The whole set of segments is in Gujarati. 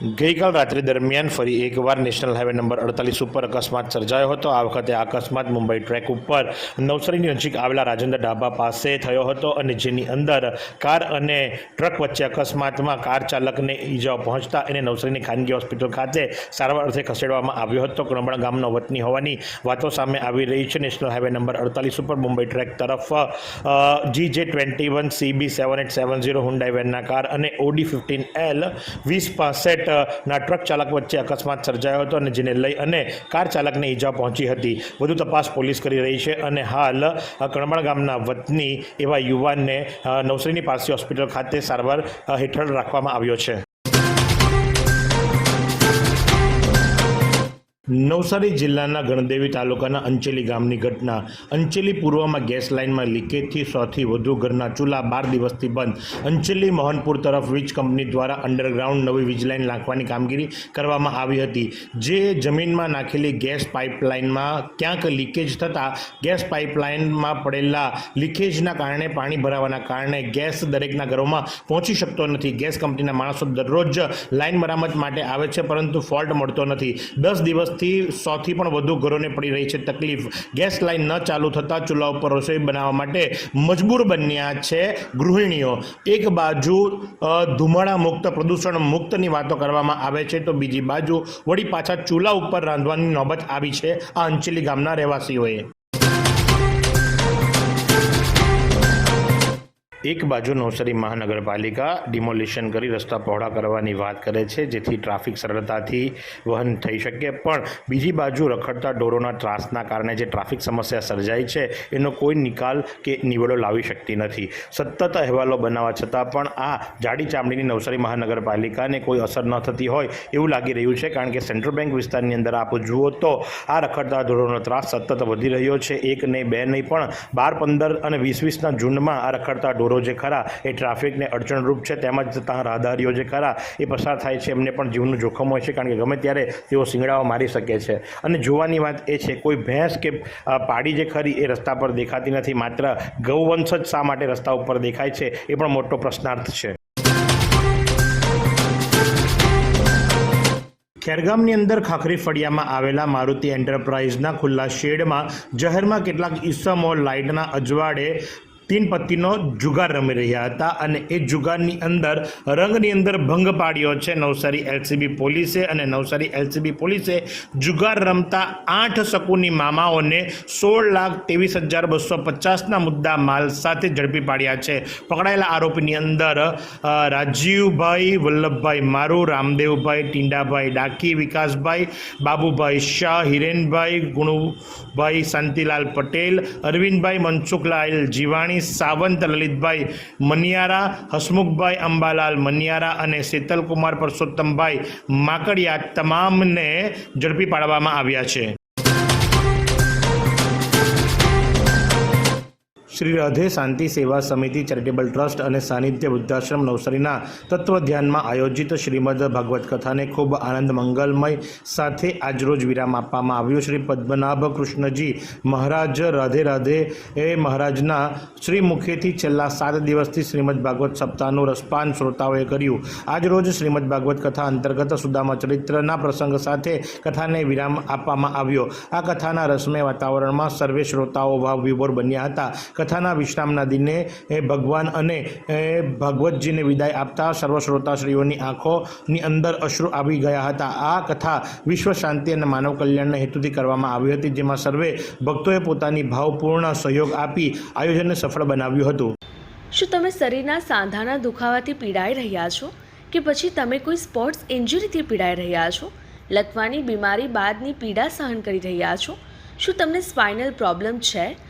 ગઈકાલ રાત્રિ દરમિયાન ફરી એકવાર નેશનલ હાઈવે નંબર અડતાલીસ ઉપર અકસ્માત સર્જાયો હતો. આ વખતે આ અકસ્માત મુંબઈ ટ્રેક ઉપર નવસારીની નજીક આવેલા રાજેન્દ્ર ઢાબા પાસે થયો હતો અને જેની અંદર કાર અને ટ્રક વચ્ચે અકસ્માતમાં કાર ચાલકને ઈજાઓ પહોંચતા એને નવસારીની ખાનગી હોસ્પિટલ ખાતે સારવાર અર્થે ખસેડવામાં આવ્યો હતો. કણબણ ગામનો વતની હોવાની વાતો સામે આવી રહી છે. નેશનલ હાઈવે નંબર અડતાલીસ ઉપર મુંબઈ ટ્રેક તરફ G J twenty one CB seven eight seven zero Hyundai વેનના car અને ઓડી ફિફ્ટીન એલ વીસ પાસઠ ના ટ્રક ચાલક વચ્ચે અકસ્માત સર્જાયો હતો અને જેને લઈ અને કાર ચાલકને ઈજા પહોંચી હતી. વધુ તપાસ પોલીસ કરી રહી છે અને હાલ કણમણ ગામના વતની એવા યુવાનને નવસારીની પારસી હોસ્પિટલ ખાતે સારવાર હેઠળ રાખવામાં આવ્યો છે. નવસારી જિલ્લાના ગણદેવી તાલુકાના અંચેલી ગામની ઘટના. અંચેલી પૂર્વમાં ગેસ લાઇનમાં લીકેજથી સૌથી વધુ ઘરના ચૂલા બાર દિવસથી બંધ. અંચેલી મોહનપુર તરફ વીજ કંપની દ્વારા અંડરગ્રાઉન્ડ નવી વીજ લાઇન નાખવાની કામગીરી કરવામાં આવી હતી. જે જમીનમાં નાખેલી ગેસ પાઇપલાઇનમાં ક્યાંક લીકેજ થતાં ગેસ પાઇપલાઇનમાં પડેલા લીકેજના કારણે પાણી ભરાવાના કારણે ગેસ દરેકના ઘરોમાં પહોંચી શકતો નથી. ગેસ કંપનીના માણસો દરરોજ લાઇન મરામત માટે આવે છે, પરંતુ ફોલ્ટ મળતો નથી. દસ દિવસથી સોથી પણ વધુ ઘરોને પડી રહી છે તકલીફ. ગેસ લાઇન ન ચાલુ થતાં ચૂલા ઉપર રસોઈ બનાવવા માટે મજબૂર બન્યા છે ગૃહિણીઓ. એક બાજુ ધુમાડા મુક્ત, પ્રદૂષણ મુક્તની વાતો કરવામાં આવે છે તો બીજી બાજુ વળી પાછા ચૂલા ઉપર રાંધવાની નોબત આવી છે આ અંચેલી ગામના રહેવાસીઓએ. એક બાજુ નવસારી મહાનગરપાલિકા ડિમોલિશન કરી રસ્તા પહોળા કરવાની વાત કરે છે, જેથી ટ્રાફિક સરળતાથી વહન થઈ શકે. પણ બીજી બાજુ રખડતા ઢોરોના ત્રાસના કારણે જે ટ્રાફિક સમસ્યા સર્જાઈ છે, એનો કોઈ નિકાલ કે નિવેડો લાવી શકતી નથી. સતત અહેવાલો બનાવવા છતાં પણ આ જાડી ચામડીની નવસારી મહાનગરપાલિકાને કોઈ અસર ન થતી હોય એવું લાગી રહ્યું છે, કારણ કે સેન્ટ્રલ બેંક વિસ્તારની અંદર આપ જુઓ તો આ રખડતા ઢોરોનો ત્રાસ સતત વધી રહ્યો છે. એક નહીં, બે નહીં પણ બાર, પંદર અને વીસ વીસના ઝુંડમાં આ રખડતા ઢોરો જે ખરા, એ ટ્રાફિકને અડચણરૂપ છે, તેમજ ત્યાં રાહદારીઓ જે ખરા, એ પસાર થાય છે, એમને પણ જીવનું જોખમ હોય છે, કારણ કે ગમે ત્યારે તેઓ શિંગડાઓ મારી શકે છે. અને જોવાની વાત એ છે, કોઈ ભેંસ કે પાડી જે ખરી, એ રસ્તા પર દેખાતી નથી, માત્ર ગૌવંશ જ શા માટે રસ્તા ઉપર દેખાય છે, એ પણ મોટો પ્રશ્નાર્થ છે. ખેરગામની અંદર ખાખરી ફળિયામાં આવેલા મારુતિ એન્ટરપ્રાઇઝના ખુલ્લા શેડમાં, જહેરમાં કેટલાક ઈસમો લાઇટના અજવાળે તીન પત્તીનો જુગાર રમી રહ્યા હતા અને એ જુગારની અંદર રંગની અંદર ભંગ પાડ્યો છે. નવસારી એલસીબી પોલીસે અને નવસારી એલસીબી પોલીસે જુગાર રમતા આઠ શકુની મામાઓને સોળ લાખ ત્રેવીસ હજાર બસો પચાસના મુદ્દા માલ સાથે ઝડપી પાડ્યા છે. પકડાયેલા આરોપીની અંદર રાજીવભાઈ વલ્લભભાઈ મારુ, રામદેવભાઈ ટીંડાભાઈ ડાકી, વિકાસભાઈ બાબુભાઈ શાહ, હિરેનભાઈ ગુણુભાઈ શાંતિલાલ પટેલ, અરવિંદભાઈ મનસુખલાલ જીવાણી સાવંત લલિતભાઈ મનિયારા, હસમુખભાઈ અંબાલાલ મનિયારા અને શીતલકુમાર પરસોત્તમભાઈ માકડિયા તમામને ઝડપી પાડવામાં આવ્યા છે. શ્રી રાધે શાંતિ સેવા સમિતિ ચેરિટેબલ ટ્રસ્ટ અને સાનિધ્ય વૃદ્ધાશ્રમ નવસારીના તત્વ ધ્યાનમાં આયોજિત શ્રીમદ ભાગવત કથાને ખૂબ આનંદ મંગલમય સાથે આજરોજ વિરામ આપવામાં આવ્યો. શ્રી પદ્મનાભ કૃષ્ણજી મહારાજ રાધે રાધે એ મહારાજના શ્રી મુખેથી છેલ્લા સાત દિવસથી શ્રીમદ ભાગવત સપ્તાહનું રસપાન શ્રોતાઓએ કર્યું. આજરોજ શ્રીમદ ભાગવત કથા અંતર્ગત સુદામા ચરિત્રના પ્રસંગ સાથે કથાને વિરામ આપવામાં આવ્યો. આ કથાના રસમય વાતાવરણમાં સર્વે શ્રોતાઓ ભાવ વિભોર બન્યા હતા. કથાના વિશ્રામના દિને એ ભગવાન અને એ ભાગવતજીને વિદાય આપતા સર્વશ્રોતાશ્રીઓની આંખોની અંદર અશ્રુ આવી ગયા હતા. આ કથા વિશ્વ શાંતિ અને માનવ કલ્યાણના હેતુથી કરવામાં આવી હતી, જેમાં સર્વે ભક્તોએ પોતાની ભાવપૂર્ણ સહયોગ આપી આયોજનને સફળ બનાવ્યું હતું. શું તમે શરીરના સાંધાના દુખાવાથી પીડાઈ રહ્યા છો? કે પછી તમે કોઈ સ્પોર્ટ્સ ઇન્જરીથી પીડાઈ રહ્યા છો? લકવાની બીમારી બાદની પીડા સહન કરી રહ્યા છો? શું તમને સ્પાઇનલ પ્રોબ્લેમ છે?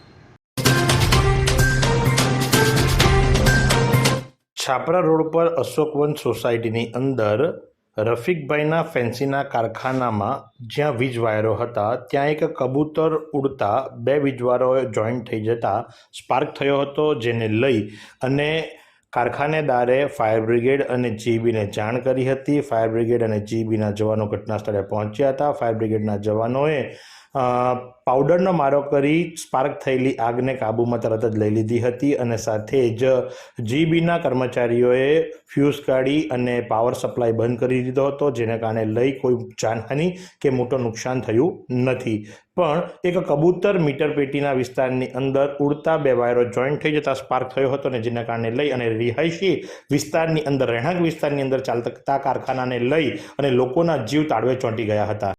છાપરા રોડ પર અશોકવન સોસાયટીની અંદર રફીકભાઈના ફેન્સીના કારખાનામાં જ્યાં વીજ વાયરો હતા, ત્યાં એક કબૂતર ઉડતા બે વીજવાયરો જોઈન્ટ થઈ જતા સ્પાર્ક થયો હતો, જેને લઈ અને કારખાનેદારે ફાયર બ્રિગેડ અને જીબીને જાણ કરી હતી. ફાયર બ્રિગેડ અને જીબીના જવાનો ઘટના સ્થળે પહોંચ્યા હતા. ફાયર બ્રિગેડના જવાનોએ પાવડરનો મારો કરી સ્પાર્ક થયેલી આગને કાબૂમાં તરત જ લઈ લીધી હતી અને સાથે જ જીબીના કર્મચારીઓએ ફ્યુઝ કાઢી અને પાવર સપ્લાય બંધ કરી દીધો હતો, જેને કારણે લઈ કોઈ જાનહાનિ કે મોટું નુકસાન થયું નથી. પણ એક કબૂતર મીટર પેટીના વિસ્તારની અંદર ઉડતા બે વાયરો જોઈન્ટ થઈ જતા સ્પાર્ક થયો હતો ને જેના કારણે લઈ અને રિહાયશી વિસ્તારની અંદર, રહેણાંક વિસ્તારની અંદર ચાલતા કારખાનાને લઈ અને લોકોના જીવ તાળવે ચોંટી ગયા હતા.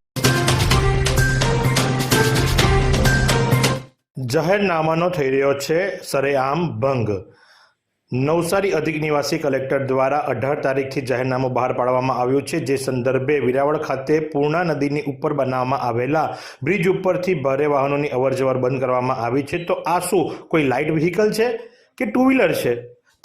જાહેરનામાનો થઈ રહ્યો છે, સરેઆમ ભંગ. નવસારી અધિક નિવાસી કલેક્ટર દ્વારા અઢાર તારીખથી જાહેરનામું બહાર પાડવામાં આવ્યું છે, જે સંદર્ભે વિરાવળ ખાતે પૂર્ણા નદીની ઉપર બનાવવામાં આવેલા બ્રિજ ઉપરથી ભારે વાહનોની અવરજવર બંધ કરવામાં આવી છે. તો આ શું, કોઈ લાઇટ વ્હીકલ છે કે ટુ વ્હીલર છે?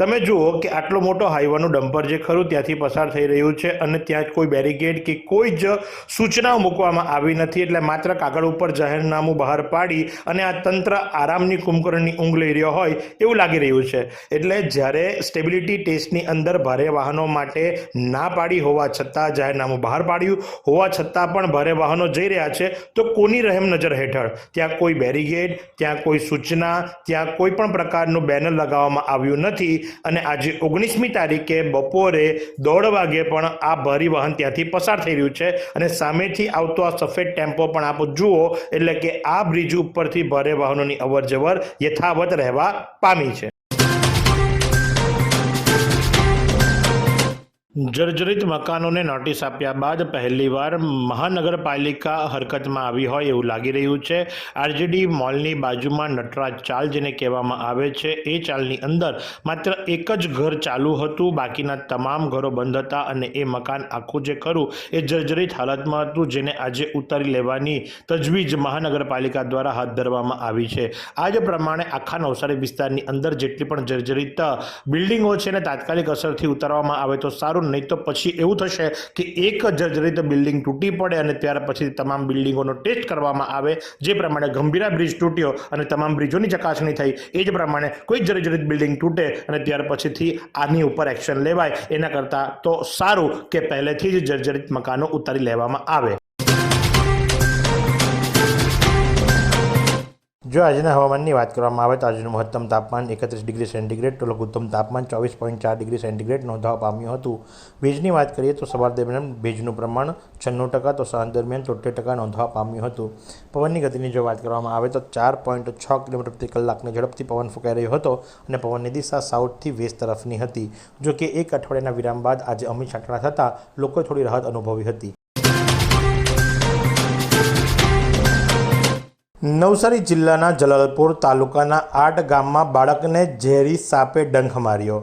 તમે જુઓ કે આટલો મોટો હાઈવાનું ડમ્પર જે ખરું ત્યાંથી પસાર થઈ રહ્યું છે અને ત્યાં કોઈ બેરિકેડ કે કોઈ જ સૂચનાઓ મૂકવામાં આવી નથી એટલે માત્ર કાગળ ઉપર જાહેરનામું બહાર પાડી અને આ તંત્ર આરામની કુંભકર્ણની ઊંઘ લઈ રહ્યો હોય એવું લાગી રહ્યું છે. એટલે જ્યારે સ્ટેબિલિટી ટેસ્ટની અંદર ભારે વાહનો માટે ના પાડી હોવા છતાં જાહેરનામું બહાર પાડ્યું, હોવા છતાં પણ ભારે વાહનો જઈ રહ્યા છે, તો કોની રહેમ નજર હેઠળ? ત્યાં કોઈ બેરિકેડ, ત્યાં કોઈ સૂચના, ત્યાં કોઈ પણ પ્રકારનું બેનર લગાવવામાં આવ્યું નથી. અને આજે ઓગણીસમી તારીખે બપોરે દોઢ વાગે પણ આ ભારી વાહન ત્યાંથી પસાર થઈ રહ્યું છે અને સામેથી આવતો આ સફેદ ટેમ્પો પણ આપ જુઓ, એટલે કે આ બ્રિજ ઉપરથી ભારે વાહનોની અવરજવર યથાવત રહેવા પામી છે. જર્જરિત મકાનોને નોટિસ આપ્યા બાદ પહેલીવાર મહાનગરપાલિકા હરકતમાં આવી હોય એવું લાગી રહ્યું છે. આરજેડી મોલની બાજુમાં નટરાજ ચાલ જેને કહેવામાં આવે છે, એ ચાલની અંદર માત્ર એક જ ઘર ચાલુ હતું. બાકીના તમામ ઘરો બંધ હતા અને એ મકાન આખું જે ખરું એ જર્જરિત હાલતમાં હતું, જેને આજે ઉતારી લેવાની તજવીજ મહાનગરપાલિકા દ્વારા હાથ ધરવામાં આવી છે. આ જ પ્રમાણે આખા નવસારી વિસ્તારની અંદર જેટલી પણ જર્જરિત બિલ્ડિંગો છે ને તાત્કાલિક અસરથી ઉતારવામાં આવે તો સારું નહીં તો પછી એવું થશે કે એક જર્જરિત બિલ્ડિંગ તૂટી પડે અને ત્યાર પછી તમામ બિલ્ડિંગોનો ટેસ્ટ કરવામાં આવે, જે પ્રમાણે ગંભીરા બ્રિજ તૂટ્યો અને તમામ બ્રિજોની ચકાસણી થઈ, એ જ પ્રમાણે કોઈ જર્જરિત બિલ્ડિંગ તૂટે અને ત્યાર પછીથી આની ઉપર એક્શન લેવાય, એના કરતાં તો સારું કે પહેલેથી જ જર્જરિત મકાનો ઉતારી લેવામાં આવે. જો આજના હવામાનની વાત કરવામાં આવે તો આજનું મહત્તમ તાપમાન એકત્રીસ ડિગ્રી સેન્ટીગ્રેડ તો લઘુત્તમ તાપમાન ચોવીસ પોઈન્ટ ચાર ડિગ્રી સેન્ટીગ્રેડ નોંધવા પામ્યું હતું. ભેજની વાત કરીએ તો સવાર દરમિયાન ભેજનું પ્રમાણ છન્નું ટકા તો સાંજ દરમિયાન તોતેર ટકા નોંધવા પામ્યું હતું. પવનની ગતિની જો વાત કરવામાં આવે તો ચાર પોઈન્ટ છ કિલોમીટર પ્રતિ કલાકની ઝડપથી પવન ફૂંકાઈ રહ્યો હતો અને પવનની દિશા સાઉથથી વેસ્ટ તરફની હતી. જો કે એક અઠવાડિયાના વિરામ બાદ આજે અમી છાંટણા થતાં લોકોએ થોડી રાહત અનુભવી હતી. નવસારી જિલ્લાના જલાલપુર તાલુકાના આટ ગામમાં બાળકને ઝેરી સાપે ડંખ માર્યો.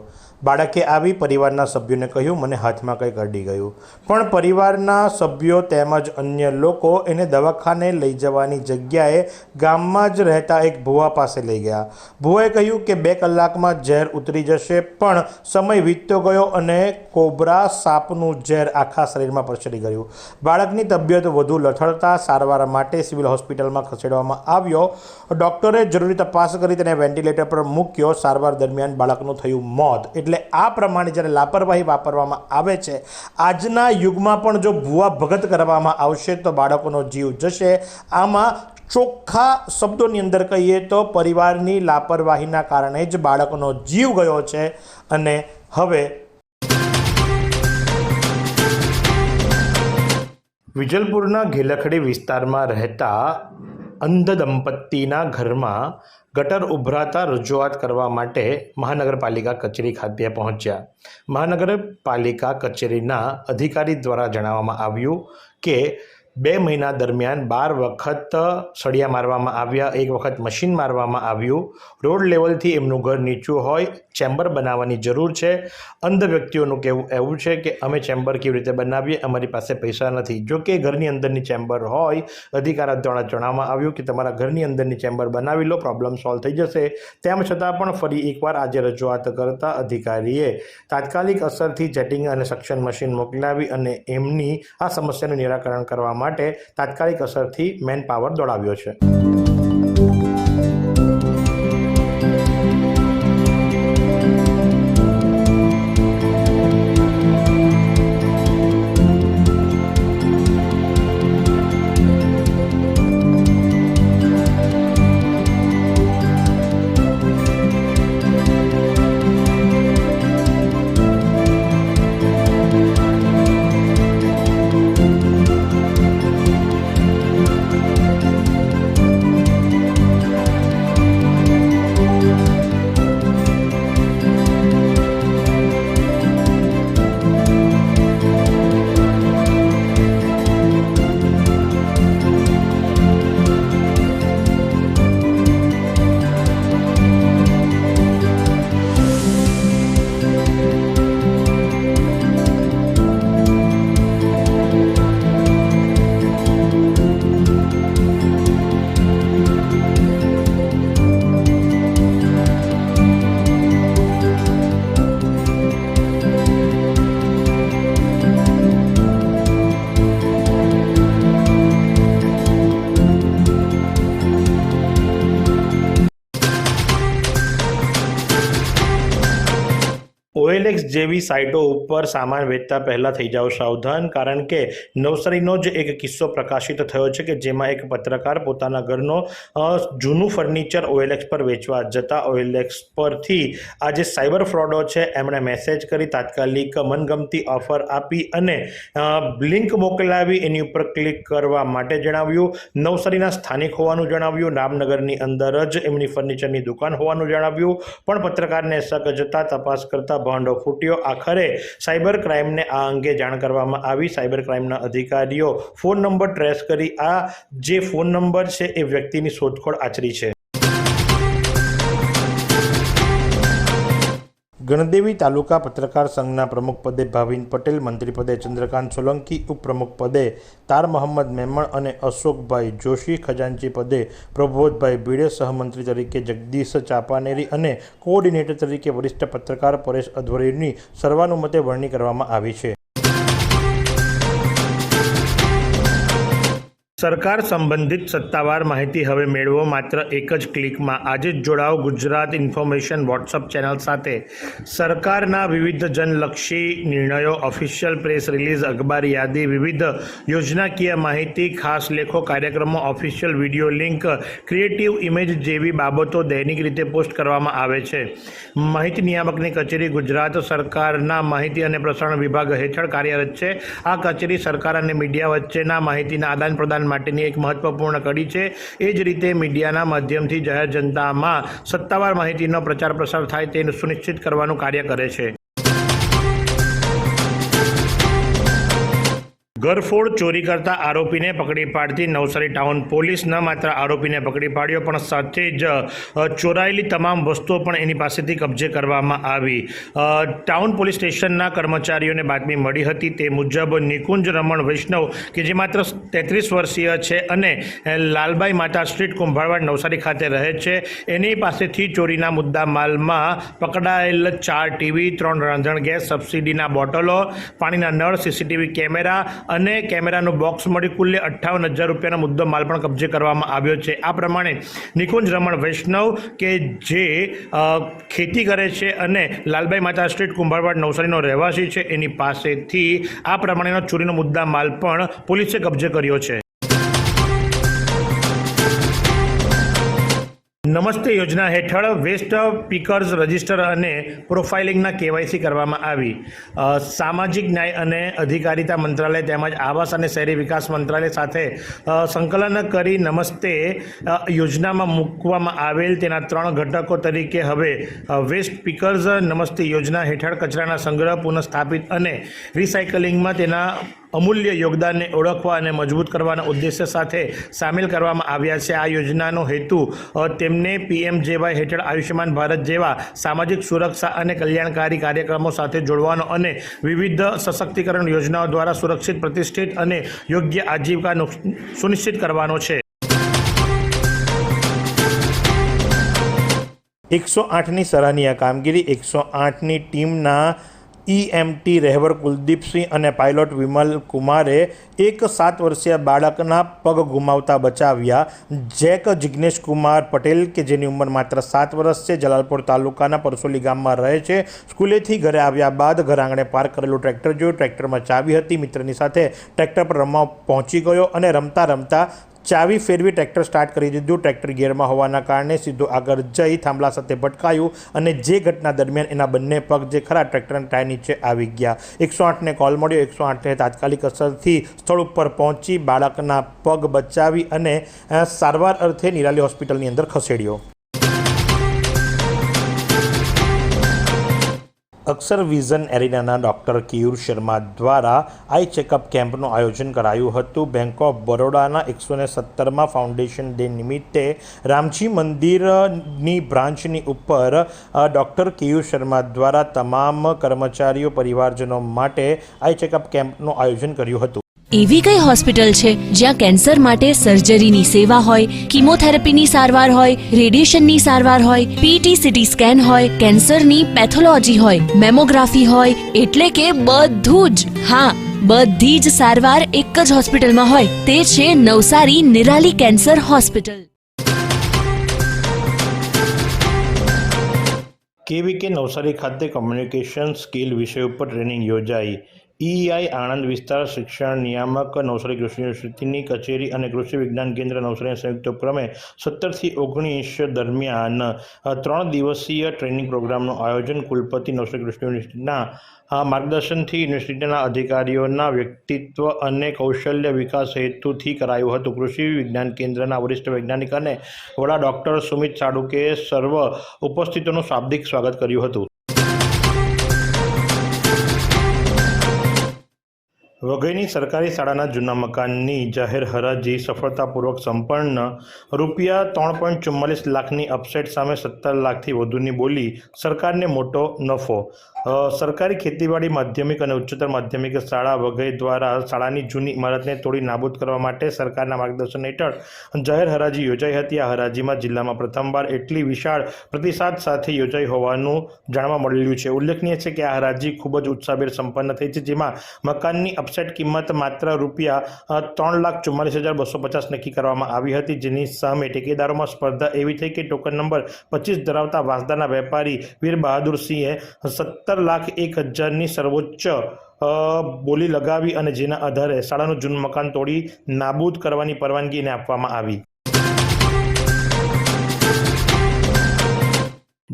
બાળકે આવી પરિવારના સભ્યોને કહ્યું, મને હાથમાં કંઈક અડી ગયું. પણ પરિવારના સભ્યો તેમજ અન્ય લોકો એને દવાખાને લઈ જવાની જગ્યાએ ગામમાં જ રહેતા એક ભુવા પાસે લઈ ગયા. ભુવાએ કહ્યું કે, બે કલાકમાં ઝેર ઉતરી જશે, પણ સમય વીતતો ગયો અને કોબરા સાપનું ઝેર આખા શરીરમાં પ્રસરી ગયું. બાળકની તબિયત વધુ લથડતા સારવાર માટે સિવિલ હોસ્પિટલમાં ખસેડવામાં આવ્યો. ડૉક્ટરે જરૂરી તપાસ કરી તેને વેન્ટિલેટર પર મૂક્યો. સારવાર દરમિયાન બાળકનું થયું મોત. એટલે આ પ્રમાણે જ્યારે લાપરવાહી વાપરવામાં આવે છે, આજના યુગમાં પણ જો ભૂવા ભગત કરવામાં આવશે તો બાળકોનો જીવ જશે. આમાં ચોખ્ખા શબ્દોની અંદર કહીએ તો પરિવારની લાપરવાહીના કારણે જ બાળકનો જીવ ગયો છે અને હવે વિજલપુરના ઘેલખડી વિસ્તારમાં રહેતા અંધ દંપતીના ઘરમાં ગટર ઉભરાતા રજૂઆત કરવા માટે મહાનગરપાલિકા કચેરી ખાતે પહોંચ્યા. મહાનગરપાલિકા કચેરીના અધિકારી દ્વારા જણાવવામાં આવ્યું કે બે મહિના દરમિયાન બાર વખત સળિયા મારવામાં આવ્યા. એક વખત મશીન મારવામાં આવ્યું. રોડ લેવલથી એમનું ઘર નીચું હોય, ચેમ્બર બનાવવાની જરૂર છે. અંધ વ્યક્તિઓનું કહેવું એવું છે કે અમે ચેમ્બર કેવી રીતે બનાવીએ? અમારી પાસે પૈસા નથી. જો કે ઘરની અંદરની ચેમ્બર હોય અધિકાર દ્વારા જણાવવામાં આવ્યું કે તમારા ઘરની અંદરની ચેમ્બર બનાવી લો પ્રોબ્લેમ સોલ્વ થઈ જશે. તેમ છતાં પણ ફરી એકવાર આજે રજૂઆત કરતા અધિકારીએ તાત્કાલિક અસરથી જેટિંગ અને સક્ષમ મશીન મોકલાવી અને એમની આ સમસ્યાનું નિરાકરણ કરવા માટે તાત્કાલિક અસરથી મેન પાવર દોડાવ્યો છે. જેવી સાઇટો ઉપર સામાન વેચતા પહેલાં થઈ જાઓ સાવધાન, કારણ કે નવસારીનો જ એક કિસ્સો પ્રકાશિત થયો છે કે જેમાં એક પત્રકાર પોતાના ઘરનો જૂનું ફર્નિચર ઓએલએક્સ પર વેચવા જતા ઓએલએક્સ પરથી આ જે સાયબર ફ્રોડો છે. એમણે મેસેજ કરી તાત્કાલિક મનગમતી ઓફર આપી અને લિંક મોકલાવી. એની ઉપર ક્લિક કરવા માટે જણાવ્યું. નવસારીના સ્થાનિક હોવાનું જણાવ્યું. રામનગરની અંદર જ એમની ફર્નિચરની દુકાન હોવાનું જણાવ્યું. પણ પત્રકારને શક જતાં તપાસ કરતાં ભાંડો ફૂટ્યો આખરે સાયબર ક્રાઇમને આ અંગે જાણ કરવામાં આવી. સાયબર ક્રાઇમના અધિકારીઓ ફોન નંબર ટ્રેસ કરી આ જે ફોન નંબર છે એ વ્યક્તિની શોધખોળ આચરી છે. ગણદેવી તાલુકા પત્રકાર સંઘના પ્રમુખ પદે ભાવિન પટેલ, મંત્રી પદે ચંદ્રકાંત સોલંકી, ઉપપ્રમુખ પદે તાર મોહમ્મદ મેમણ અને અશોકભાઈ જોશી, ખજાનચી પદે પ્રબોધભાઈ ભીડે, સહમંત્રી તરીકે જગદીશ ચાપાનેરી અને કોઓર્ડિનેટર તરીકે વરિષ્ઠ પત્રકાર પરેશ અધવરીની સર્વાનુમતે વરણી કરવામાં આવી છે. સરકાર સંબંધિત સત્તાવાર માહિતી હવે મેળવો માત્ર એક જ ક્લિકમાં. આજે જ જોડાઓ ગુજરાત ઇન્ફોર્મેશન વોટ્સઅપ ચેનલ સાથે. સરકારના વિવિધ જનલક્ષી નિર્ણયો, ઓફિશિયલ પ્રેસ રિલીઝ, અખબાર યાદી, વિવિધ યોજનાકીય માહિતી, ખાસ લેખો, કાર્યક્રમો, official video link, creative image જેવી બાબતો દૈનિક રીતે પોસ્ટ કરવામાં આવે છે. માહિતી નિયામકની કચેરી ગુજરાત સરકારના માહિતી અને પ્રસારણ વિભાગ હેઠળ કાર્યરત છે. આ કચેરી સરકાર અને મીડિયા વચ્ચેના માહિતીના આદાન પ્રદાન માટેની એક મહત્વપૂર્ણ કડી છે. એ જ રીતે મીડિયાના માધ્યમથી જાહેર જનતામાં સત્તાવાર માહિતીનો પ્રચાર પ્રસાર થાય તે સુનિશ્ચિત કરવાનું કાર્ય કરે છે. ઘરફોડ ચોરી કરતા આરોપીને પકડી પાડતી નવસારી ટાઉન પોલીસ ન માત્ર આરોપીને પકડી પાડ્યો, પણ સાથે જ ચોરાયેલી તમામ વસ્તુઓ પણ એની પાસેથી કબજે કરવામાં આવી. ટાઉન પોલીસ સ્ટેશનના કર્મચારીઓને બાતમી મળી હતી તે મુજબ નિકુંજ રમણ વૈષ્ણવ, કે જે માત્ર તેત્રીસ વર્ષીય છે અને લાલબાઈ માતા સ્ટ્રીટ કુંભારવાડ નવસારી ખાતે રહે છે, એની પાસેથી ચોરીના મુદ્દા માલમાં પકડાયેલ ચાર ટીવી, ત્રણ રાંધણ ગેસ, સબસિડીના બોટલો, પાણીના નળ, સીસીટીવી કેમેરા અને કેમેરાનું બોક્સ મળી કુલ્લે અઠ્ઠાવન હજાર રૂપિયાનો મુદ્દો માલ પણ કબજે કરવામાં આવ્યો છે. આ પ્રમાણે નિકુંજ રમણ વૈષ્ણવ કે જે ખેતી કરે છે અને લાલભાઈ માતા સ્ટ્રીટ કુંભારવાડ નવસારીનો રહેવાસી છે, એની પાસેથી આ પ્રમાણેનો ચોરીનો મુદ્દા માલ પણ પોલીસે કબજે કર્યો છે. નમસ્તે યોજના હેઠળ વેસ્ટ પીકર્સ રજિસ્ટર અને પ્રોફાઇલિંગના કેવાયસી કરવામાં આવી. સામાજિક ન્યાય અને અધિકારિતા મંત્રાલય તેમજ આવાસ અને શહેરી વિકાસ મંત્રાલય સાથે સંકલન કરી નમસ્તે યોજનામાં મૂકવામાં આવેલ તેના ત્રણ ઘટકો તરીકે હવે વેસ્ટ પીકર્સ નમસ્તે યોજના હેઠળ કચરાના સંગ્રહ પુનઃસ્થાપિત અને રિસાયકલિંગમાં તેના અમૂલ્ય યોગદાનને ઓળખવા અને મજબૂત કરવાના ઉદ્દેશ્ય સાથે સામેલ કરવામાં આવ્યા છે. આ યોજનાનો હેતુ તેમને પીએમજેવાય હેઠળ આયુષ્યમાન ભારત જેવા સામાજિક સુરક્ષા અને કલ્યાણકારી કાર્યક્રમો સાથે જોડવાનો અને વિવિધ સશક્તિકરણ યોજનાઓ દ્વારા સુરક્ષિત, પ્રતિષ્ઠિત અને યોગ્ય આજીવિકા સુનિશ્ચિત કરવાનો છે. એકસો આઠની સરાહનીય કામગીરી, એકસો આઠની ટીમના ઈએમટી રહેવર કુલદીપસિંહ અને પાયલોટ વિમલ કુમારે એક સાત વર્ષીય બાળકના પગ ગુમાવતા બચાવ્યા. જેક જિગ્નેશ કુમાર પટેલ, કે જેની ઉંમર માત્ર સાત વર્ષ છે, જલાલપુર તાલુકાના પરસોલી ગામમાં રહે છે. સ્કૂલેથી ઘરે આવ્યા બાદ ઘર આંગણે પાર્ક કરેલું ટ્રેક્ટર જોયું. ટ્રેક્ટરમાં ચાવી હતી. મિત્રની સાથે ટ્રેક્ટર પર રમવા પહોંચી ગયો અને રમતા રમતા ચાવી ફેરવી ટ્રેક્ટર સ્ટાર્ટ કરી દીધું. ટ્રેક્ટર ગિયરમાં હોવાના કારણે સીધું આગળ જઈ થાંભલા સાથે ભટકાયું અને જે ઘટના દરમિયાન એના બંને પગ જે ખરા ટ્રેક્ટરના ટાયર નીચે આવી ગયા. એકસો આઠને કોલ મળ્યો. એકસો આઠને તાત્કાલિક અસરથી સ્થળ ઉપર પહોંચી બાળકના પગ બચાવી અને સારવાર અર્થે નિરાલી હોસ્પિટલની અંદર ખસેડ્યો. અક્ષર વિઝન એરિનાના ડૉક્ટર કિયુર શર્મા દ્વારા આઈ ચેકઅપ કેમ્પનું આયોજન કરાયું હતું. બેંક ઓફ બરોડાના એકસો ને સત્તરમાં ફાઉન્ડેશન ડે નિમિત્તે રામજી મંદિરની બ્રાન્ચની ઉપર ડૉક્ટર કિયુર શર્મા દ્વારા તમામ કર્મચારીઓ, પરિવારજનો માટે આઈ ચેકઅપ કેમ્પનું આયોજન કર્યું હતું. એવી કઈ હોસ્પિટલ છે જ્યાં કેન્સર માટે સર્જરીની સેવા હોય, કિમોથેરાપીની સારવાર હોય, રેડિયેશનની સારવાર હોય પીટી સીટી સ્કેન હોય, કેન્સરની પેથોલોજી હોય, મેમોગ્રાફી હોય, એટલે કે બધું જ. હા, બધી જ સારવાર એક જ હોસ્પિટલમાં હોય, તે છે Navsari Nirali cancer hospital. KVK Navsari ખાતે કોમ્યુનિકેશન સ્કિલ વિષય ઉપર ટ્રેનિંગ યોજાઈ. ઈઆઈ આણંદ વિસ્તાર શિક્ષણ નિયામક નવસારી કૃષિ યુનિવર્સિટીની કચેરી અને કૃષિ વિજ્ઞાન કેન્દ્ર નવસારીના સંયુક્ત ઉપક્રમે સત્તરથી ઓગણીસ દરમિયાન ત્રણ દિવસીય ટ્રેનિંગ પ્રોગ્રામનું આયોજન કુલપતિ નવસારી કૃષિ યુનિવર્સિટીના માર્ગદર્શનથી યુનિવર્સિટીના અધિકારીઓના વ્યક્તિત્વ અને કૌશલ્ય વિકાસ હેતુથી કરાયું હતું. કૃષિ વિજ્ઞાન કેન્દ્રના વરિષ્ઠ વૈજ્ઞાનિક અને વડા ડૉક્ટર સુમિત સાડુકે સર્વ ઉપસ્થિતોનું શાબ્દિક સ્વાગત કર્યું હતું. વઘઈની સરકારી શાળાના જૂના મકાનની જાહેર હરાજી સફળતાપૂર્વક સંપન્ન. રૂપિયા ત્રણ પોઈન્ટ ચુમ્માલીસ લાખની અપસેટ સામે સત્તર લાખથી વધુની બોલી સરકારને મોટો નફો. સરકારી ખેતીવાડી માધ્યમિક અને ઉચ્ચતર માધ્યમિક શાળા વઘઈ દ્વારા શાળાની જૂની ઇમારતને તોડી નાબૂદ કરવા માટે સરકારના માર્ગદર્શન હેઠળ જાહેર હરાજી યોજાઈ હતી. આ હરાજીમાં જિલ્લામાં પ્રથમવાર એટલી વિશાળ પ્રતિસાદ સાથે યોજાઈ હોવાનું જાણવા મળેલું છે. ઉલ્લેખનીય છે કે આ હરાજી ખૂબ જ ઉત્સાહભેર સંપન્ન થઈ છે, જેમાં મકાનની અપસેટ કિંમત માત્ર રૂપિયા ત્રણ લાખ ચુમ્માલીસ હજાર બસો પચાસ નક્કી કરવામાં આવી હતી, જેની સામે ટેકેદારોમાં સ્પર્ધા એવી થઈ કે ટોકન નંબર પચીસ ધરાવતા વાંસદાના વેપારી વીર બહાદુરસિંહે સત્તર લાખ એક હજારની સર્વોચ્ચ બોલી લગાવી અને જેના આધારે શાળાનું જૂનું મકાન તોડી નાબૂદ કરવાની પરવાનગીને આપવામાં આવી.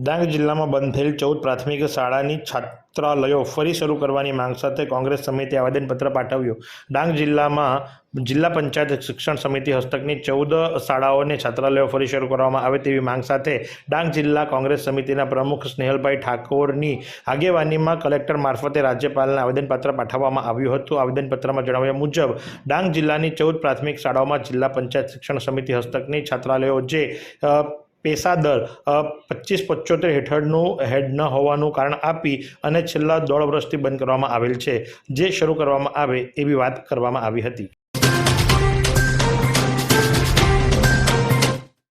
ડાંગ જિલ્લામાં બંધ થયેલ ચૌદ પ્રાથમિક શાળાની છાત્રાલયો ફરી શરૂ કરવાની માંગ સાથે કોંગ્રેસ સમિતિએ આવેદનપત્ર પાઠવ્યું. ડાંગ જિલ્લામાં જિલ્લા પંચાયત શિક્ષણ સમિતિ હસ્તકની ચૌદ શાળાઓને છાત્રાલયો ફરી શરૂ કરવામાં આવે તેવી માંગ સાથે ડાંગ જિલ્લા કોંગ્રેસ સમિતિના પ્રમુખ સ્નેહલભાઈ ઠાકોરની આગેવાનીમાં કલેક્ટર મારફતે રાજ્યપાલને આવેદનપત્ર પાઠવવામાં આવ્યું હતું. આવેદનપત્રમાં જણાવ્યા મુજબ, ડાંગ જિલ્લાની ચૌદ પ્રાથમિક શાળાઓમાં જિલ્લા પંચાયત શિક્ષણ સમિતિ હસ્તકની છાત્રાલયો જે અ, પેશાદર પચીસ પચોતેર હેઠળનું હેડ ન હોવાનું કારણ આપી અને છેલ્લા દોઢ વર્ષથી બંધ કરવામાં આવેલ છે જે શરૂ કરવામાં આવે એવી વાત કરવામાં આવી હતી.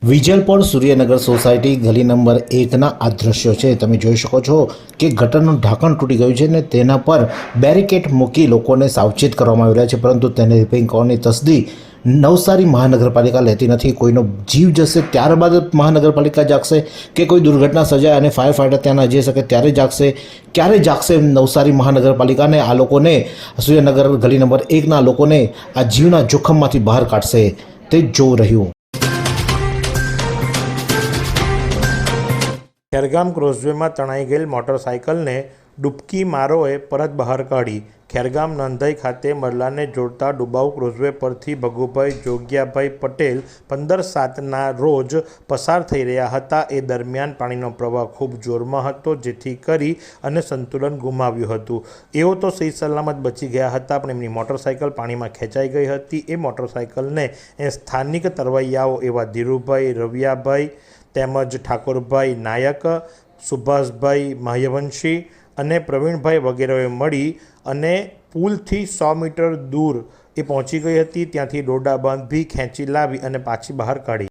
વિજલપોર સૂર્યનગર સોસાયટી ગલી નંબર એકના આ દ્રશ્યો છે. તમે જોઈ શકો છો કે ગટરનું ઢાંકણ તૂટી ગયું છે ને તેના પર બેરિકેડ મૂકી લોકોને સાવચેત કરવામાં આવી રહ્યા છે પરંતુ તેને રિપેરિંગ કરવાની તસદી નવસારી મહાનગરપાલિકા લેતી નથી. કોઈનો જીવ જશે ત્યારબાદ મહાનગરપાલિકા જાગશે કે કોઈ દુર્ઘટના સર્જાય અને ફાયર ફાઈટર ત્યાં ન જઈ શકે ત્યારે જાગશે, ક્યારે જાગશે નવસારી મહાનગરપાલિકાને? આ લોકોને સૂર્યનગર ગલી નંબર એકના લોકોને આ જીવના જોખમમાંથી બહાર કાઢશે તે જોવું રહ્યું. ખેરગામ ક્રોઝવેમાં તણાઈ ગયેલ મોટરસાયકલને ડૂબકી મારોએ પરત બહાર કાઢી. ખેરગામ નંધાઈ ખાતે મરલાને જોડતા ડુબાઉ ક્રોઝવે પરથી ભગુભાઈ જોગિયાભાઈ પટેલ પંદર સાતના રોજ પસાર થઈ રહ્યા હતા. એ દરમિયાન પાણીનો પ્રવાહ ખૂબ જોરમાં હતો, જેથી કરી અને સંતુલન ગુમાવ્યું હતું. એઓ તો સહી સલામત બચી ગયા હતા, પણ એમની મોટરસાઇકલ પાણીમાં ખેંચાઈ ગઈ હતી. એ મોટરસાઇકલને એ સ્થાનિક તરવૈયાઓ એવા ધીરુભાઈ રવિયાભાઈ તેમજ ઠાકોરભાઈ નાયક, સુભાષભાઈ માહ્યવંશી અને પ્રવીણભાઈ વગેરેએ મળી અને પુલથી સો મીટર દૂર એ પહોંચી ગઈ હતી. ત્યાંથી દોરડા બાંધી ખેંચી લાવી અને પાછી બહાર કાઢી.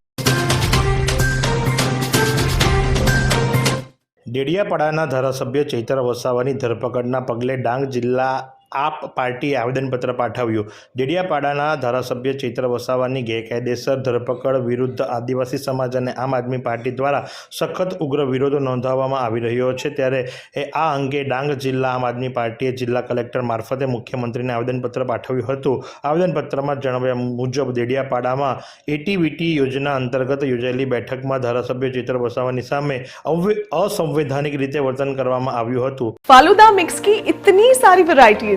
ડેડિયાપાડાના ધારાસભ્ય ચૈતર વસાવાની ધરપકડના પગલે ડાંગ જિલ્લા આપ પાર્ટીએ આવેદનપત્ર પાઠવ્યું. ડેડિયાપાડાના ધારાસભ્ય ચિત્ર વસાવાની ગેરકાયદેસર ધરપકડ વિરુદ્ધ આદિવાસી સમાજ અને આમ આદમી પાર્ટી દ્વારા સખત ઉગ્ર વિરોધ નોંધાવવામાં આવી રહ્યો છે. ત્યારે એ આ અંગે ડાંગ જિલ્લા આમ આદમી પાર્ટીએ જિલ્લા કલેક્ટર મારફતે મુખ્યમંત્રીને આવેદનપત્ર પાઠવ્યું હતું. આવેદનપત્રમાં જણાવ્યા મુજબ દેડિયાપાડામાં એટીવીટી યોજના અંતર્ગત યોજાયેલી બેઠકમાં ધારાસભ્ય ચિત્ર વસાવાની સામે અસંવૈધાનિક રીતે વર્તન કરવામાં આવ્યું હતું. ફાલુદા મિક્સ કી ઇતની સારી વેરાયટી